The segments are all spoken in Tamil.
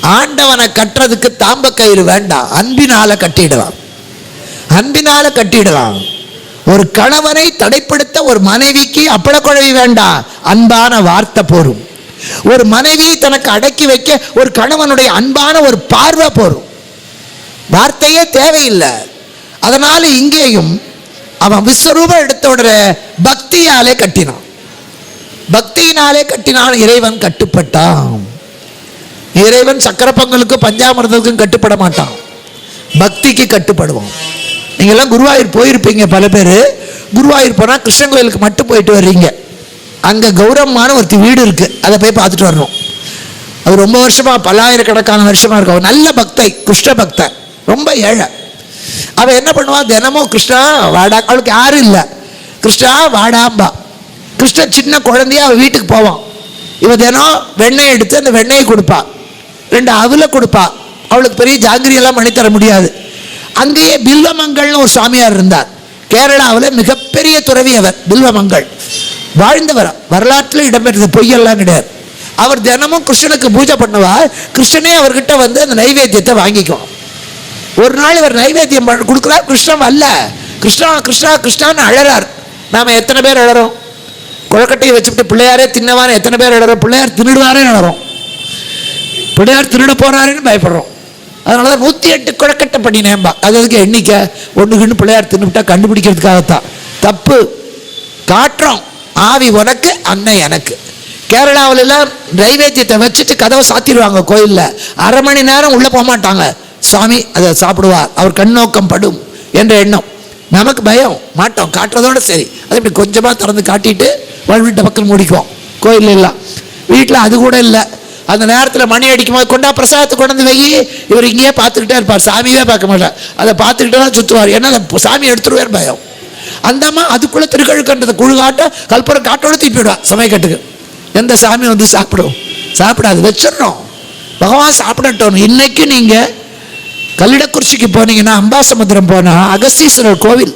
ஆண்டவனை கட்டுறதுக்கு தாம்ப கயிறு வேண்டாம். அன்பினால கட்டிடலாம். அன்பினால கட்டிடலாம். ஒரு கணவனை தடைப்படுத்த ஒரு மனைவிக்கு அப்பளக்குழவி வேண்டாம். அன்பான வார்த்தை போரும். ஒரு மனைவியை தனக்கு அடக்கி வைக்க ஒரு கணவனுடைய அன்பான ஒரு பார்வை போரும். வார்த்தையே தேவையில்லை. அதனால இங்கேயும் அவன் விஸ்வரூபம் எடுத்த உடனே பக்தியாலே கட்டினான். பக்தியினாலே கட்டினான் இறைவன் கட்டுப்பட்டான். இறைவன் சக்கரப்பங்களுக்கும் பஞ்சாமிரதத்துக்கும் கட்டுப்பட மாட்டான். பக்திக்கு கட்டுப்படுவான். நீங்கள்லாம் குருவாயூர் போயிருப்பீங்க பல பேர். குருவாயூர் போனால் கிருஷ்ணன் கோயிலுக்கு மட்டும் போயிட்டு வர்றீங்க. அங்கே கௌரவமான ஒருத்தி வீடு இருக்குது அதை போய் பார்த்துட்டு வரணும். அது ரொம்ப வருஷமாக பல்லாயிரக்கணக்கான வருஷமாக இருக்கும். நல்ல பக்தை கிருஷ்ண பக்தை. ரொம்ப ஏழை. அவள் என்ன பண்ணுவாள் தினமும் கிருஷ்ணா வாடா. அவளுக்கு யாரும் இல்லை. கிருஷ்ணா வாடாம்பா. கிருஷ்ணன் சின்ன குழந்தையா அவள் வீட்டுக்கு போவான். இவன் தினம் வெண்ணெய் எடுத்து அந்த வெண்ணெயை கொடுப்பாள் ரெண்டு அவில கொடுப்பா. அவளுக்கு பெரிய ஜாங்கிரியெல்லாம் பண்ணி தர முடியாது. அங்கேயே பில்வமங்கள்னு ஒரு சாமியார் இருந்தார். கேரளாவில் மிகப்பெரிய துறவி அவர் பில்வமங்கள். வாழ்ந்தவர் வரலாற்றில் இடம்பெற்றது பொய்யெல்லாம் கிடையாது. அவர் தினமும் கிருஷ்ணனுக்கு பூஜை பண்ணுவார். கிருஷ்ணனே அவர்கிட்ட வந்து அந்த நைவேத்தியத்தை வாங்கிக்கும். ஒரு நாள் இவர் நைவேத்தியம் கொடுக்குறார். கிருஷ்ணன் வரல கிருஷ்ணா கிருஷ்ணா கிருஷ்ணான்னு அழறார். நாம் எத்தனை பேர் அழறோம்? குழக்கட்டையை வச்சுக்கிட்டு பிள்ளையாரே தின்னவான்னு எத்தனை பேர் அழறோம்? பிள்ளையார் தின்னுடுவாரே அழறோம். பிள்ளையார் திருட போறாருன்னு பயப்படுறோம். அதனால தான் நூற்றி எட்டு குழக்கட்டை பண்ணினேன்பா. அது அதுக்கு எண்ணிக்கை. ஒன்றுக்குன்னு பிள்ளையார் தின்னுவிட்டா கண்டுபிடிக்கிறதுக்காகத்தான். தப்பு. காட்டுறோம் ஆவி உனக்கு அன்னை எனக்கு. கேரளாவுல எல்லாம் நைவேத்தியத்தை வச்சுட்டு கதவை சாத்திடுவாங்க கோயிலில். அரை மணி நேரம் உள்ளே போக மாட்டாங்க. சாமி அதை சாப்பிடுவார். அவர் கண்ணோக்கம் படும் என்ற எண்ணம். நமக்கு பயம். மாட்டோம். காட்டுறதோட சரி. அது இப்படி கொஞ்சமாக திறந்து காட்டிட்டு வீட்டை பக்கம் முடிக்குவோம். கோயில் எல்லாம். வீட்டில் அது கூட இல்லை. அந்த நேரத்தில் மணி அடிக்கும் போது கொண்டா பிரசாதத்தை கொண்டு வந்து வை. இவர் இங்கேயே பார்த்துக்கிட்டே இருப்பார். சாமியே பார்க்க மாட்டார். அதை பார்த்துக்கிட்டே தான் சுற்றுவார் ஏன்னா அந்த சாமி எடுத்துருவேன் பயம். அந்த அம்மா அதுக்குள்ளே திருக்கழுக்கன்றதை குழு காட்ட கல்புரம் காட்டோடு திருப்பிவிடுவா சமயக்கட்டுக்கு எந்த சாமி வந்து சாப்பிடும்? சாப்பிடாது. வச்சிடணும். பகவான் சாப்பிடட்டும். இன்னைக்கு நீங்கள் கல்லிடக்குறிச்சிக்கு போனீங்கன்னா அம்பாசமுத்திரம் போனால் அகஸ்தீஸ்வரர் கோவில்.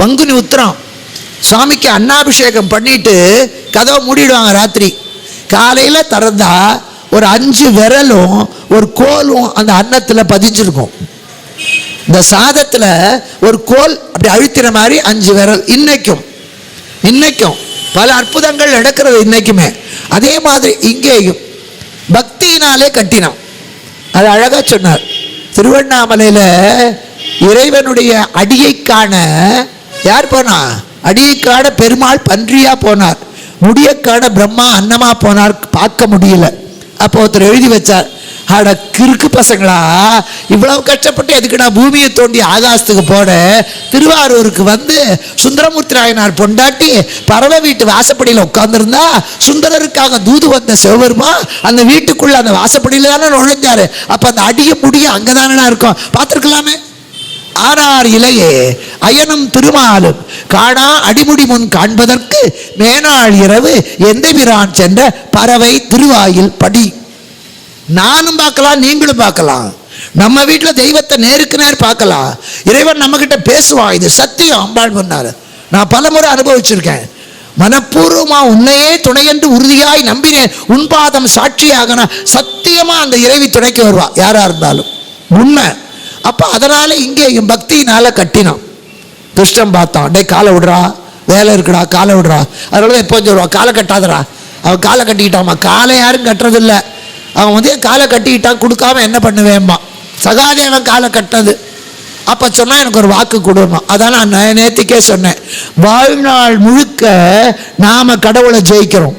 பங்குனி உத்திரம். சுவாமிக்கு அன்னாபிஷேகம் பண்ணிட்டு கதவை மூடிடுவாங்க ராத்திரி. காலையில் திறந்தா ஒரு அஞ்சு விரலும் ஒரு கோலும் அந்த அன்னத்தில் பதிஞ்சிருக்கும். இந்த சாதத்தில் ஒரு கோல் அப்படி அழுத்தின மாதிரி அஞ்சு விரல் இன்னைக்கும். இன்னைக்கும். பல அற்புதங்கள் நடக்கிறது இன்னைக்குமே. அதே மாதிரி இங்கேயும். பக்தியினாலே கட்டினம். அது அழகாக சொன்னார். திருவண்ணாமலையில் இறைவனுடைய அடியை காண யார் போனா? அடியை காண பெருமாள் பன்றியாக போனார். முடியக்கான பிரம்மா அன்னமா போனார் பார்க்க முடியல. அப்போ ஒருத்தர் எழுதி வச்சார் அட கிறுக்கு பசங்களா இவ்வளவு கஷ்டப்பட்டு எதுக்கு நான் பூமியை தோண்டி ஆகாசத்துக்கு போட திருவாரூருக்கு வந்து சுந்தரமூர்த்தி நாயனார் பொண்டாட்டி பறவை வீட்டு வாசப்படியில் உட்காந்துருந்தா சுந்தரருக்காக தூது வந்த சிவபெருமா அந்த வீட்டுக்குள்ள அந்த வாசப்படியில தானே நுழைஞ்சாரு. அப்போ அந்த அடிய முடிய அங்கதானே இருக்கும். பார்த்துருக்கலாமே? ஆறார் இலையே அயனும் திருமாலும். காணா அடிமுடி முன் காண்பதற்கு மேனாள் இரவு எந்த பிரான் சென்ற பறவை திருவாயில் படி. நானும் பார்க்கலாம் நீங்களும் பார்க்கலாம். நம்ம வீட்டில் தெய்வத்தை நேருக்கு நேர் பார்க்கலாம். இறைவன் நம்மக்கிட்ட பேசுவான் இது சத்தியம் அம்பாள் பண்ணாரு நான் பலமுறை அனுபவிச்சிருக்கேன். மனப்பூர்வமா உன்னையே துணையென்று உறுதியாய் நம்பினேன். உன் பாதம் சாட்சியாக சத்தியமா அந்த இறைவி துணைக்கு வருவா. யாரா இருந்தாலும். உண்மை. அப்போ அதனால் இங்கே இங்கேயும் பக்தியினால் கட்டினான். துஷ்டம் பார்த்தான். டேய் காலை விடுறா. வேலை இருக்குடா காலை விடுறா. அதனால தான் எப்போ சொல்லுவா காலை கட்டாதடா. அவன் காலை கட்டிக்கிட்டாமா காலை யாரும் கட்டுறதில்ல. அவன் வந்து காலை கட்டிக்கிட்டான்? கொடுக்காம என்ன பண்ணுவேம்மா? சகாதேவன் காலை கட்டது அப்போ சொன்னால் எனக்கு ஒரு வாக்கு கொடுமா அதான் நான் நேற்றுக்கே சொன்னேன். வாழ்நாள் முழுக்க நாம் கடவுளை ஜெயிக்கிறோம்.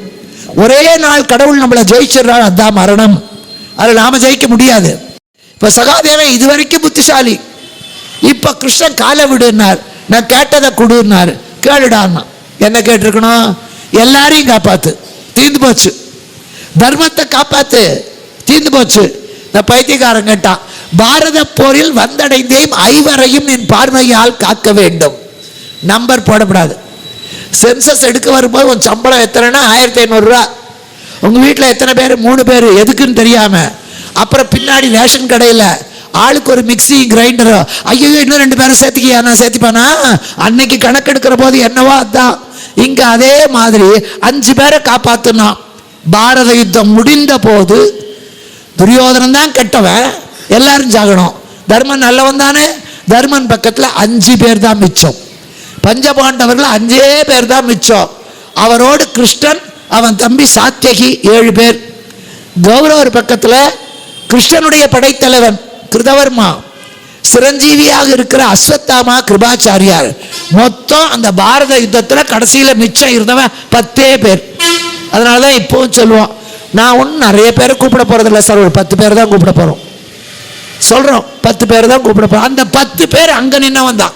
ஒரே நாள் கடவுள் நம்மளை ஜெயிச்சிடுறாள் அதான் மரணம். அதில் நாம் ஜெயிக்க முடியாது. இப்போ சகாதேவன் இதுவரைக்கும் புத்திசாலி. இப்போ கிருஷ்ணன் காலை விடுனார் நான் கேட்டதை கொடுன்னாரு. கேளுடான்னா என்ன கேட்டிருக்கணும்? எல்லாரையும் காப்பாத்து. தீர்ந்து போச்சு. தர்மத்தை காப்பாத்து. தீர்ந்து போச்சு. இந்த பைத்தியக்காரன் கேட்டான் பாரத போரில் வந்தடைந்தேன் ஐவரையும் என் பார்வையால் காக்க வேண்டும். நம்பர் போடக்கூடாது சென்சஸ் எடுக்க வரும்போது உன் சம்பளம் எத்தனைன்னா ஆயிரத்தி ஐநூறுரூவா உங்கள் வீட்டில் எத்தனை பேர்? மூணு பேர். எதுக்குன்னு தெரியாமல் அப்புறம் பின்னாடி ரேஷன் கடையில் ஆளுக்கு ஒரு மிக்ஸி கிரைண்டர் ஐயோ இன்னும் ரெண்டு பேரும் சேர்த்துக்கியா? நான் சேர்த்துப்பானா? அன்னைக்கு கணக்கெடுக்கிற போது என்னவோ அதான். இங்கே அதே மாதிரி அஞ்சு பேரை காப்பாற்றினான் பாரத யுத்தம் முடிந்த போது துரியோதனன் தான் கெட்டவன். எல்லாரும் சாகணும் தர்மன் நல்லவன் தானே? தர்மன் பக்கத்தில் அஞ்சு பேர் தான் மிச்சம். பஞ்சபாண்டவர்கள் அஞ்சே பேர் தான் மிச்சம். அவரோடு கிருஷ்ணன் அவன் தம்பி சாத்தியகி ஏழு பேர். கௌரவர் பக்கத்தில் கிருஷ்ணனுடைய படைத்தலைவன் கிருதவர்மா சிரஞ்சீவியாக இருக்கிற அஸ்வத்தாமா கிருபாச்சாரியார். மொத்தம் அந்த பாரத யுத்தத்தில் கடைசியில் மிச்சம் இருந்தவன் பத்தே பேர். அதனால தான் இப்போவும் சொல்லுவோம் நான் ஒன்றும் நிறைய பேரை கூப்பிட போகிறதில்ல சார் ஒரு பத்து பேர் தான் கூப்பிட போகிறோம் சொல்கிறோம் பத்து பேர் தான் கூப்பிட போகிறோம் அந்த பத்து பேர் அங்கே நின்னவன் தான்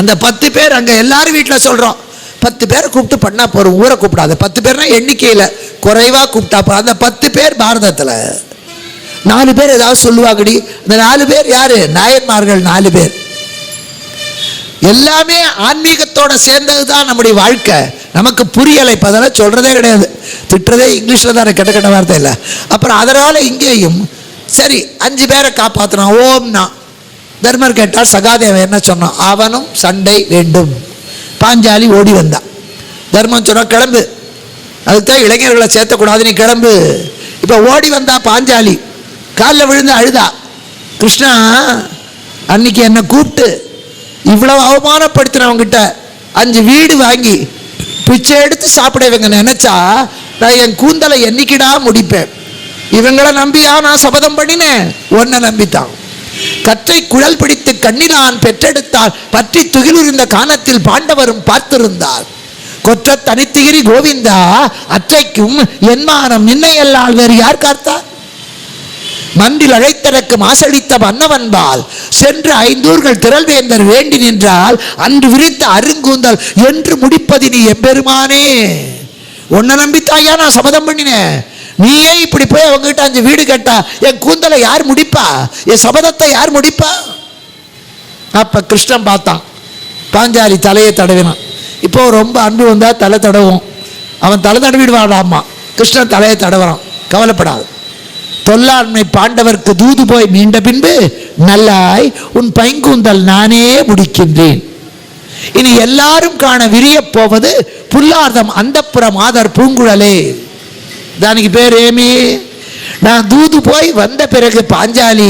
அந்த பத்து பேர் அங்கே எல்லாரும் வீட்டில் சொல்கிறோம் பத்து பேரை கூப்பிட்டு பண்ணால் போகிறோம் ஊரை கூப்பிடாது. பத்து பேர்னா எண்ணிக்கையில் குறைவாக கூப்பிட்டா அந்த பத்து பேர் பாரதத்தில். நாலு பேர் ஏதாவது சொல்லுவாங்கடி. அந்த நாலு பேர் யாரு? நாயன்மார்கள் நாலு பேர். எல்லாமே ஆன்மீகத்தோட சேர்ந்தது தான் நம்முடைய வாழ்க்கை. நமக்கு புரியலை. இப்போ அதெல்லாம் சொல்கிறதே கிடையாது. திட்டுறதே இங்கிலீஷில் தான் கெட்ட கெட்ட வார்த்தை இல்லை. அப்புறம் அதனால் இங்கேயும் சரி அஞ்சு பேரை காப்பாற்றினான் ஓம்னா. தர்மர் கேட்டால் சகாதேவன் என்ன சொன்னான் அவனும் சண்டை வேண்டும். பாஞ்சாலி ஓடி வந்தான். தர்மம் சொன்னால் கிளம்பு. அதுதான் இளைஞர்களை சேர்த்தக்கூடாது நீ கிளம்பு. இப்போ ஓடி வந்தா பாஞ்சாலி காலில் விழுந்து அழுதா கிருஷ்ணா அன்னைக்கு என்னை கூப்பிட்டு இவ்வளவு அவமானப்படுத்தினவங்கிட்ட அஞ்சு வீடு வாங்கி பிச்சை எடுத்து சாப்பிட இவங்க நினைச்சா நான் என் கூந்தலை என்னைக்கிடா முடிப்பேன்? இவங்கள நம்பியா நான் சபதம் பண்ணினேன்? ஒன்னை நம்பித்தான். கற்றை குழல் பிடித்து கண்ணிலான் பெற்றெடுத்தால் பற்றி துகிலுரிந்த கானத்தில் பாண்டவரும் பார்த்திருந்தார். கொற்ற தனித்திகிரி கோவிந்தா அற்றைக்கும் என்மானம் நின்னையல்லால் வேறு யார் காத்தார் மன்றில் அழைத்தனக்கு மாசடித்த மன்னவன்பால் சென்று ஐந்தூர்கள் திரள்வேந்தர் வேண்டி நின்றால் அன்று விரித்த அருங்கூந்தல் என்று முடிப்பது நீ எம்பெருமானே. உன்னை நம்பித்தாயா நான் சபதம் பண்ணினேன் நீயே இப்படி போய் அவங்ககிட்ட அஞ்சு வீடு கேட்டா என் கூந்தலை யார் முடிப்பா? என் சபதத்தை யார் முடிப்பா? அப்ப கிருஷ்ணன் பார்த்தான். பாஞ்சாலி தலையை தடவினான். இப்போ ரொம்ப அன்பு வந்தா தலை தடவும் அவன் தலை தடவிடுவாடாமா கிருஷ்ணன் தலையை தடவுறான் கவலைப்படாது தொல்லாண்மை பாண்டவர்க்கு தூது போய் மீண்ட பின்பு நல்லாய் உன் பைங்கூந்தல் நானே முடிக்கின்றேன் இனி எல்லாரும் காண விரியப் போவது புல்லார்தம் அந்தப்புற மாதர் பூங்குழலே దానికి பேரேமி நான் தூது போய் வந்த பிறகு பாஞ்சாலி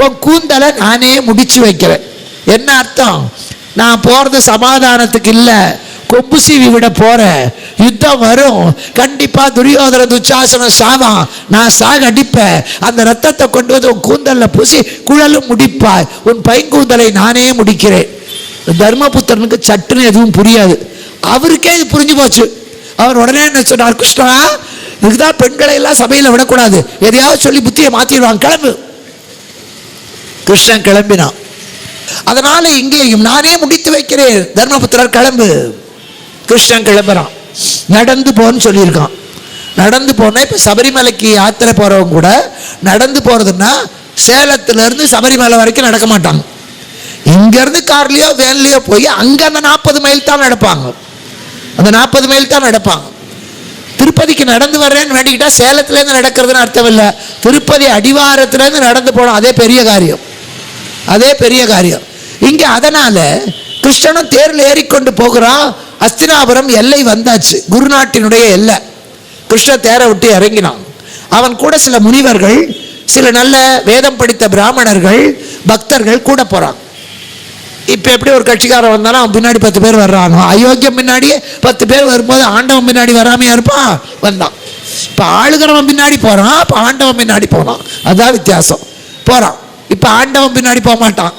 உன் கூந்தலை நானே முடிச்சு வைக்கிறேன் என்ன அர்த்தம் நான் போறது சமாதானத்துக்கு இல்லை. கொம்பு சீவி விட போறேன். யுத்தம் வரும். கண்டிப்பா துரியோதர துச்சாசனம் சாவான். நான் சாக அடிப்பேன். அந்த ரத்தத்தை கொண்டு வந்து உன் கூந்தல்ல பூசி குழலும் முடிப்பாய். உன் பைங்கூந்தலை நானே முடிக்கிறேன். தர்மபுத்திரனுக்கு சட்டுன்னு எதுவும் புரியாது. அவருக்கே இது புரிஞ்சு போச்சு. அவர் உடனே என்ன சொன்னார் கிருஷ்ணா இதுதான் பெண்களை எல்லாம் சபையில் விடக்கூடாது. எதையாவது சொல்லி புத்தியை மாத்திடுவாங்க கிளம்பு. கிருஷ்ணன் கிளம்பினான். அதனால இங்கேயும் நானே முடித்து வைக்கிறேன். தர்மபுத்திரர் கிளம்பு. கிருஷ்ணன் கிளம்புறான். நடந்து போன்னு சொல்லியிருக்கான். நடந்து போனா இப்போ சபரிமலைக்கு யாத்திரை போகிறவங்க கூட நடந்து போகிறதுன்னா சேலத்துலேருந்து சபரிமலை வரைக்கும் நடக்க மாட்டாங்க. இங்கேருந்து கார்லேயோ வேன்லேயோ போய் அங்கே அந்த நாற்பது மைல் தான் நடப்பாங்க. அந்த நாற்பது மைல் தான் நடப்பாங்க. திருப்பதிக்கு நடந்து வர்றேன்னு வேண்டிக்கிட்டால் சேலத்துலேருந்து நடக்கிறதுன்னு அர்த்தம் இல்லை. திருப்பதி அடிவாரத்துலேருந்து நடந்து போனோம் அதே பெரிய காரியம். அதே பெரிய காரியம். இங்கே அதனால் கிருஷ்ணனும் தேரில் ஏறிக்கொண்டு போகிறான் அஸ்தினாபுரம் எல்லை வந்தாச்சு குருநாட்டினுடைய எல்லை. கிருஷ்ண தேரை விட்டு இறங்கினான். அவன் கூட சில முனிவர்கள் சில நல்ல வேதம் படித்த பிராமணர்கள் பக்தர்கள் கூட போகிறாங்க இப்போ எப்படி ஒரு கட்சிக்காரன் வந்தாலும் அவன் பின்னாடி பத்து பேர் வர்றானோ அயோக்கியம் பின்னாடியே பத்து பேர் வரும்போது ஆண்டவன் பின்னாடி வராமையா இருப்பான் வந்தான். இப்போ ஆளுகிறவன் பின்னாடி போகிறான் இப்போ ஆண்டவன் பின்னாடி போனான். அதான் வித்தியாசம். போகிறான் இப்போ ஆண்டவன் பின்னாடி போக மாட்டான்